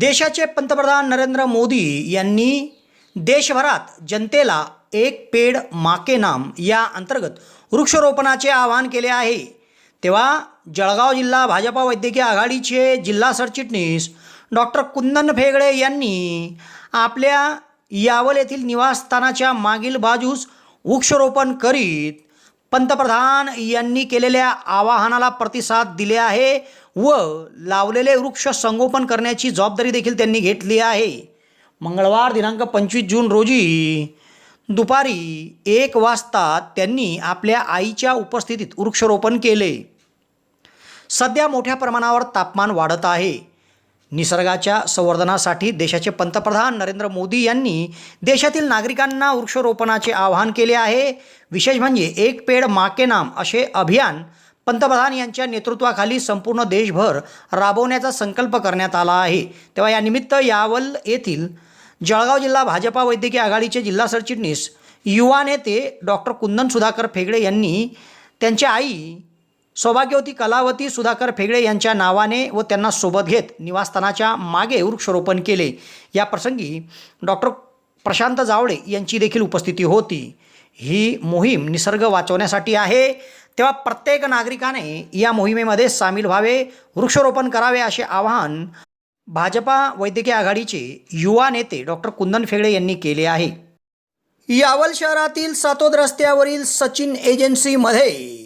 देशाचे पंतप्रधान नरेंद्र मोदी यांनी देशभरात जनतेला एक पेड माके नाम या अंतर्गत वृक्षरोपणाचे आवाहन केले आहे. तेव्हा जळगाव जिल्हा भाजपा वैद्यकीय आघाडीचे जिल्हा सरचिटणीस डॉक्टर कुंदन फेगडे यांनी आपल्या यावल येथील निवासस्थानाच्या मागील बाजूस वृक्षरोपण करीत पंतप्रधान यांनी केलेल्या आवाहनाला प्रतिसाद दिले आहे व लावलेले वृक्ष संगोपन करण्याची जबाबदारी देखील त्यांनी घेतली आहे. मंगळवार दिनांक पंचवीस जून रोजी दुपारी एक वाजता त्यांनी आपल्या आईच्या उपस्थितीत वृक्षरोपण केले. सध्या मोठ्या प्रमाणावर तापमान वाढत आहे. निसर्गाच्या संवर्धनासाठी देशाचे पंतप्रधान नरेंद्र मोदी यांनी देशातील नागरिकांना वृक्षरोपणाचे आवाहन केले आहे. विशेष म्हणजे एक पेड माके नाम असे अभियान पंतप्रधान यांच्या नेतृत्वाखाली संपूर्ण देशभर राबवण्याचा संकल्प करण्यात आला आहे. तेव्हा यानिमित्त यावल येथील जळगाव जिल्हा भाजपा वैद्यकीय आघाडीचे जिल्हा सरचिटणीस युवा नेते डॉक्टर कुंदन सुधाकर फेगडे यांनी त्यांच्या आई सौभाग्यवती कलावती सुधाकर फेगडे यांच्या नावाने व त्यांना सोबत घेत निवासस्थानाच्या मागे वृक्षारोपण केले. या प्रसंगी डॉक्टर प्रशांत जावळे यांची देखील उपस्थिती होती. ही मोहीम निसर्ग वाचवण्यासाठी आहे. तेव्हा प्रत्येक नागरिकाने या मोहिमेमध्ये सामील व्हावे वृक्षरोपण करावे असे आवाहन भाजपा वैद्यकीय आघाडीचे युवा नेते डॉक्टर कुंदन फेगडे यांनी केले आहे. यावल शहरातील सातोद रस्त्यावरील सचिन एजन्सीमध्ये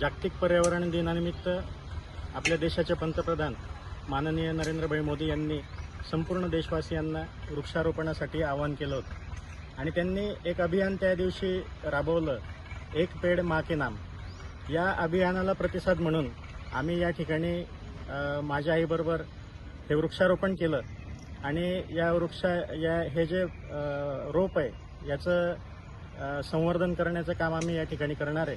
जागतिक पर्यावरण दिनानिमित्त आपल्या देशाचे पंतप्रधान माननीय नरेंद्रभाई मोदी यांनी संपूर्ण देशवासियांना वृक्षारोपणासाठी आवाहन केलं होतं. आणि त्यांनी एक अभियान त्या दिवशी राबवलं एक पेड मा के नाम. या अभियानाला प्रतिसाद म्हणून आम्ही या ठिकाणी माझ्या आईबरोबर हे वृक्षारोपण केलं. आणि या वृक्षा या हे जे रोप आहे याचं संवर्धन करण्याचं काम आम्ही या ठिकाणी करणार आहे.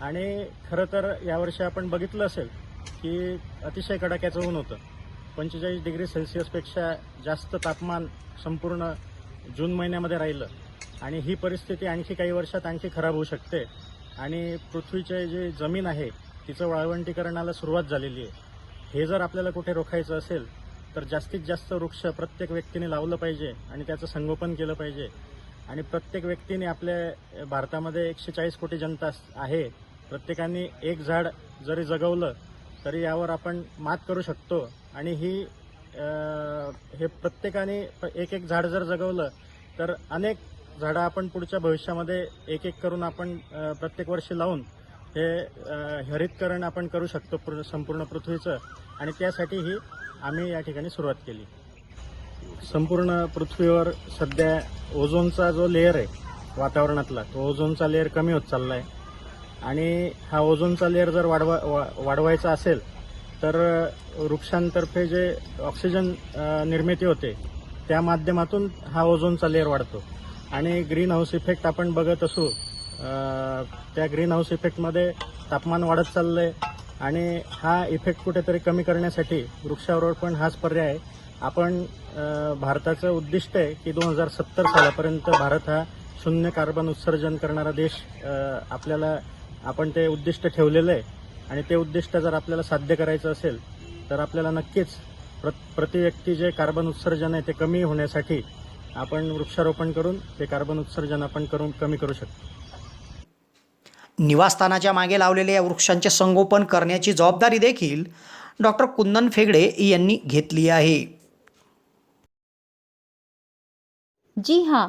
आणि खरं तर यावर्षी आपण बघितलं असेल की अतिशय कडाक्याचं ऊन होतं. पंचेचाळीस डिग्री सेल्सिअसपेक्षा जास्त तापमान संपूर्ण जून महिन्यामध्ये राहिलं. आणि ही परिस्थिती आणखी काही वर्षात आणखी खराब होऊ शकते. आणि पृथ्वीचे जे जमीन आहे तिचं वाळवंटीकरणाला सुरुवात झालेली आहे. हे जर आपल्याला कुठे रोखायचं असेल तर जास्तीत जास्त वृक्ष प्रत्येक व्यक्तीने लावलं पाहिजे आणि त्याचं संगोपन केलं पाहिजे. आणि प्रत्येक व्यक्तीने आपल्या भारतामध्ये एकशे चाळीस कोटी जनता आहे प्रत्येकाने एक झाड जरी जगवलं तरी यावर आपण मात करू शकतो. आणि ही हे प्रत्येकाने एक एक झाड जर जगवलं तर अनेक झाडं आपण पुढच्या भविष्यामध्ये एक एक करून आपण प्रत्येक वर्षी लावून हे हरितकरण आपण करू शकतो संपूर्ण पृथ्वीचं. आणि त्यासाठी ही आम्ही या ठिकाणी सुरुवात केली. संपूर्ण पृथ्वीवर सध्या ओझोनचा जो लेअर आहे वातावरणातला तो ओझोनचा लेअर कमी होत चालला आहे आणि हा ओझोनचा लेअर जर वाढवा वा- वाढवायचा असेल तर वृक्षांतर्फे जे ऑक्सिजन निर्मिती होते त्या माध्यमातून हा ओझोनचा लेअर वाढतो. आणि ग्रीन हाऊस इफेक्ट आपण बघत असू त्या ग्रीन हाऊस इफेक्टमध्ये तापमान वाढत चाललंय आणि हा इफेक्ट कुठेतरी कमी करण्यासाठी वृक्षारोपण हाच पर्याय आहे. आपण भारताचं उद्दिष्ट आहे की दोन हजार सत्तर सालापर्यंत भारत हा शून्य कार्बन उत्सर्जन करणारा देश आपल्याला आपण ते उद्दिष्ट ठेवलेलं आहे आणि ते उद्दिष्ट जर आपल्याला साध्य करायचं असेल तर आपल्याला नक्कीच प्र प्रति व्यक्ती जे कार्बन उत्सर्जन आहे ते कमी होण्यासाठी आपण वृक्षारोपण करून ते कार्बन उत्सर्जन आपण करून कमी करू शकतो. निवासस्थानाच्या मागे लावलेल्या या वृक्षांचे संगोपन करण्याची जबाबदारी देखील डॉक्टर कुंदन फेगडे यांनी घेतली आहे. जी हाँ